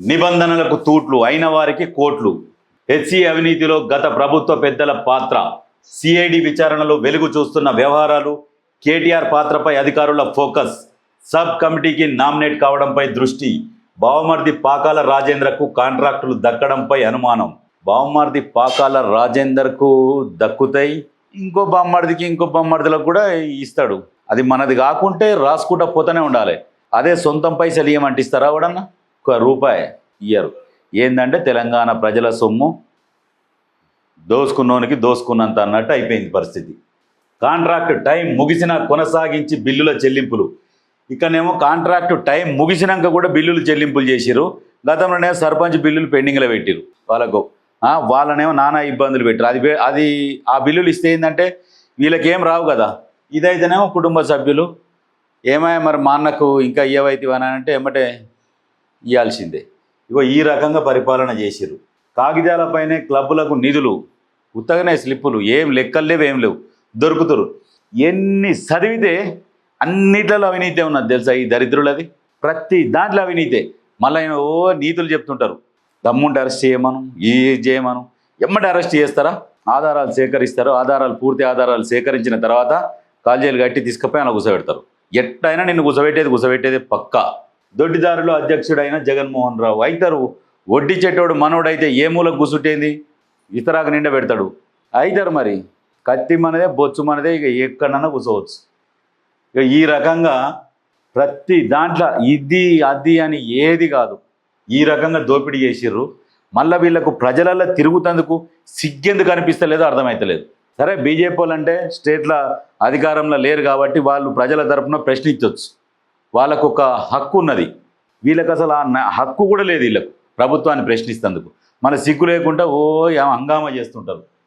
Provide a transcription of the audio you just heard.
నిబంధనలకు తూట్లు అయిన వారికి కోట్లు. హెచ్సి అవినీతిలో గత ప్రభుత్వ పెద్దల పాత్ర. సిఐడి విచారణలో వెలుగు చూస్తున్న వ్యవహారాలు కేటీఆర్ పాత్రపై అధికారుల ఫోకస్. సబ్ కమిటీకి నామినేట్ కావడంపై దృష్టి. బావమర్ది పాకాల రాజేంద్రకు కాంట్రాక్టులు దక్కడంపై అనుమానం. బావమర్ది పాకాల రాజేందర్కు దక్కుతాయి. ఇంకో బామ్మర్దికి ఇంకో బామ్మర్దిలకు కూడా ఇస్తాడు. అది మనది కాకుంటే రాసుకుంటా పోతూనే ఉండాలి. అదే సొంతం పైసలు ఏమంటిస్తారా ఎవడన్నా ఒక రూపాయి ఇయ్యరు. ఏంటంటే తెలంగాణ ప్రజల సొమ్ము? దోసుకున్నోనికి దోసుకున్నంత అన్నట్టు అయిపోయింది పరిస్థితి. కాంట్రాక్ట్ టైం ముగిసినా కొనసాగించి బిల్లుల చెల్లింపులు. ఇక్కడనేమో కాంట్రాక్ట్ టైం ముగిసినాక కూడా బిల్లులు చెల్లింపులు చేసిరు గతంలోనే సర్పంచ్ బిల్లులు పెండింగ్లో పెట్టిరు వాళ్ళకు. వాళ్ళనేమో నానా ఇబ్బందులు పెట్టారు అది అది ఆ బిల్లులు ఇస్తే ఏంటంటే వీళ్ళకేం రావు కదా. ఇదైతేనేమో కుటుంబ సభ్యులు. ఏమయ్యా మరి మా అన్నకు ఇంకా ఏవైతే అని అంటే ఎమ్మటే ఇవ్వాల్సిందే ఇగో ఈ రకంగా పరిపాలన చేసిరు కాగితాలపైనే క్లబ్బులకు నిధులు ఉత్తగానే స్లిప్పులు ఏం లెక్కలు లేవు ఏం లేవు. దొరుకుతురు ఎన్ని చదివితే అన్నిట్లలో అవినీతే ఉన్నది తెలుసా ఈ దరిద్రులది? ప్రతి దాంట్లో అవినీతే. మళ్ళీ ఓ నీతులు చెప్తుంటారు. దమ్ముంటే అరెస్ట్ చేయమను ఈ చేయమను. ఎమ్మటి అరెస్ట్ చేస్తారా? ఆధారాలు సేకరిస్తారు. ఆధారాలు పూర్తి ఆధారాలు సేకరించిన తర్వాత కాల్జీలు కట్టి తీసుకుపోయి అలా కూర్చోబెడతారు ఎట్టయినా నిన్ను కూర్చోబెట్టేది కూర్చోబెట్టేది పక్కా. దొడ్డిదారులు అధ్యక్షుడైన జగన్మోహన్ రావు. అయితారు వడ్డీ చెట్టోడు మనోడైతే ఏ మూలకు కూసుంటేంది? ఇతరాకు నిండా పెడతాడు. అయితారు మరి కత్తి మనదే బొచ్చు మనదే ఇక ఎక్కడన్నా కూర్చోవచ్చు ఇక ఈ రకంగా ప్రతి దాంట్లో ఇది అది అని ఏది కాదు. ఈ రకంగా దోపిడీ చేసిర్రు. మళ్ళీ వీళ్ళకు ప్రజలలో తిరుగుతందుకు సిగ్గెందుకు అనిపిస్తలేదో అర్థమవుతలేదు సరే బీజేపీ వాళ్ళు అంటే స్టేట్ల అధికారంలో లేరు కాబట్టి వాళ్ళు ప్రజల తరఫున ప్రశ్నించవచ్చు వాళ్ళకు ఒక హక్కు ఉన్నది. వీళ్ళకి అసలు ఆ హక్కు కూడా లేదు వీళ్ళకు. ప్రభుత్వాన్ని ప్రశ్నిస్తందుకు. మన సిగ్గు లేకుండా ఓ హంగామా చేస్తుంటారు.